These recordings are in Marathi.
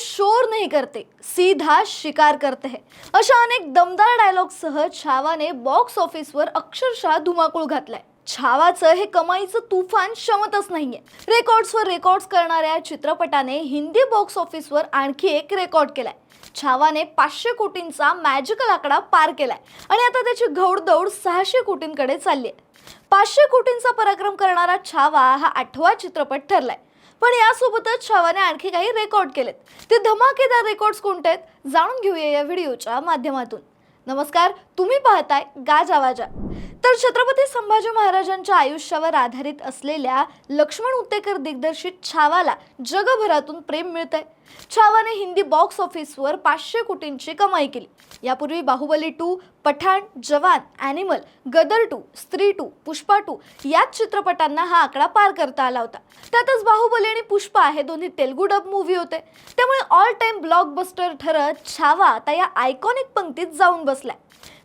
शोर नहीं करते सीधा शिकार करते है. अशा अनेक दमदार डायलॉगसह छावाने बॉक्स ऑफिसवर अक्षरशः धुमाकूळ घातलाय. छावाचं हे कमाईचं तुफान शमतच नाहीये. रेकॉर्ड्सवर रेकॉर्ड्स करणाऱ्या चित्रपटाने हिंदी बॉक्स ऑफिसवर आणखी एक रेकॉर्ड केलाय. छावाने पाचशे कोटींचा मॅजिकल आकडा पार केलाय. आणि आता त्याची घौडदौड सहाशे कोटींकडे चालली आहे पाचशे कोटींचा पराक्रम करणारा छावा हा आठवा चित्रपट ठरलाय. पण यासोबतच छावाने आणखी काही रेकॉर्ड केलेत. ते धमाकेदार रेकॉर्ड्स कोणते आहेत जाणून घेऊया या व्हिडिओच्या माध्यमातून. नमस्कार तुम्ही पाहताय गाजावाजा तर छत्रपती संभाजी महाराजांच्या आयुष्यावर आधारित असलेल्या लक्ष्मण उत्तेकर दिग्दर्शित छावाला जगभरातून प्रेम मिळतंय. छावाने हिंदी बॉक्स ऑफिसवर पाचशे कोटींची कमाई केली. यापूर्वी Baahubali two Pathaan Jawan Animal Gadar two Stree two Pushpa two याच चित्रपटांना हा आकडा पार करता आला होता. त्यातच बाहुबली आणि पुष्पा हे दोन्ही तेलगू डब मूव्ही होते. त्यामुळे ऑल टाइम ब्लॉकबस्टर ठरत छावा आता या आयकॉनिक पंक्तीत जाऊन बसलाय.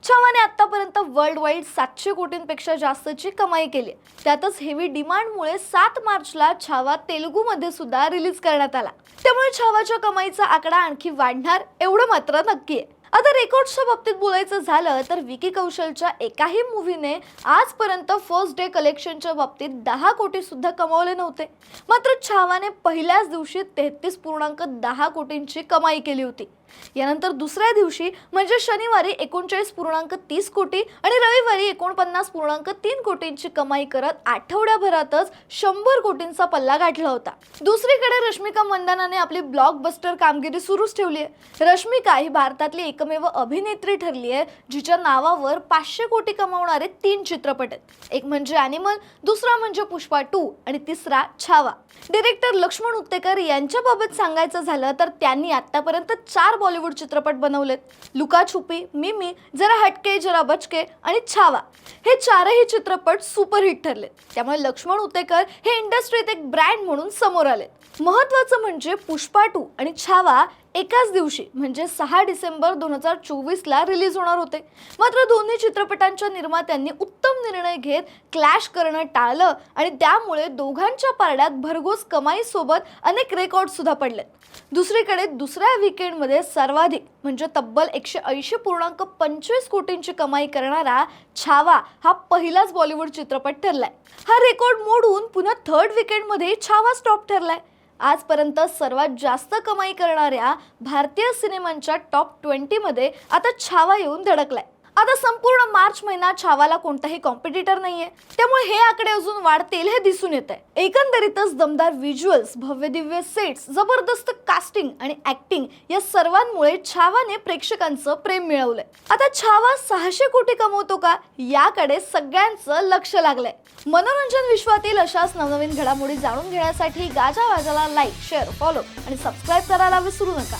छावाने आतापर्यंत वर्ल्ड वाईड सातशे कोटींपेक्षा जास्तची कमाई केली त्यातच हेवी डिमांडमुळे सात मार्चला छावा तेलुगूमध्ये सुद्धा रिलीज करण्यात आला. त्यामुळे नावाच्या कमाईचा आकडा आणखी वाढणार एवढं मात्र नक्की आहे. आता रेकॉर्ड्सच्या बाबतीत बोलायचं झालं तर विकी कौशलच्या एकाही मूव्हीने आजपर्यंत फर्स्ट डे कलेक्शनच्या बाबतीत दहा कोटी सुद्धा कमावले नव्हते. मात्र छावाने पहिल्याच दिवशी तेहतीस पूर्णांक दहा कोटींची कमाई केली होती. यानंतर दुसऱ्या दिवशी म्हणजे शनिवारी एकोणचाळीस पूर्णांक तीस कोटी आणि रविवारी एकोणपन्नास पूर्णांक तीन कोटींची कमाई करत आठवड्याभरातच शंभर कोटींचा पल्ला गाठला होता. दुसरीकडे रश्मिका मंदानाने आपली ब्लॉकबस्टर कामगिरी सुरूच ठेवली आहे. रश्मिका ही भारतातली एकमेव अभिनेत्री ठरली आहे जिच्या नावावर पाचशे कोटी कमावणारे तीन चित्रपट आहेत. एक म्हणजे ॲनिमल दुसरा म्हणजे पुष्पा टू आणि तिसरा छावा. डिरेक्टर लक्ष्मण उत्तेकर यांच्याबाबत सांगायचं झालं तर त्यांनी आतापर्यंत चार बॉलिवूड चित्रपट बनवलेत. लुका छुपी मिमी जरा हटके जरा बचके आणि छावा. हे चारही चित्रपट सुपरहिट ठरले त्यामुळे लक्ष्मण उतेकर हे इंडस्ट्रीत एक ब्रँड म्हणून समोर आले महत्वाचं म्हणजे पुष्पा टू आणि छावा एकाच दिवशी म्हणजे सहा डिसेंबर दोन हजार चोवीसला रिलीज होणार होते. मात्र दोन्ही चित्रपटांच्या निर्मात्यांनी उत्तम निर्णय घेत क्लॅश करणं टाळलं आणि त्यामुळे दोघांच्या पारड्यात भरघोस कमाईसोबत अनेक रेकॉर्डसुद्धा पडले पडलेत. दुसरीकडे दुसऱ्या विकेंडमध्ये सर्वाधिक म्हणजे तब्बल एकशे ऐंशी पूर्णांक पंचवीस कोटींची कमाई करणारा छावा हा पहिलाच बॉलिवूड चित्रपट ठरलाय. हा रेकॉर्ड मोडून पुन्हा थर्ड विकेंडमध्ये छावा स्टॉप ठरलाय. आजपर्यंत सर्वात जास्त कमाई करणाऱ्या भारतीय सिनेमांच्या टॉप ट्वेंटीमध्ये आता छावा येऊन धडकलाय. आता संपूर्ण मार्च महिना छावाला कोणताही कॉम्पिटिटर नाहीये. त्यामुळे हे आकडे अजून वाढतील हे दिसून येत आहे एकंदरीतच दमदार व्हिज्युअल्स भव्य दिव्य सेट्स जबरदस्त कास्टिंग आणि ऍक्टिंग या सर्वांमुळे छावाने प्रेक्षकांचं प्रेम मिळवलंय. आता छावा सहाशे कोटी कमवतो का? याकडे सगळ्यांचं लक्ष लागलंय. मनोरंजन विश्वातील अशाच नवनवीन घडामोडी जाणून घेण्यासाठी गाजा वाजाला लाईक शेअर फॉलो आणि सबस्क्राईब करायला विसरू नका.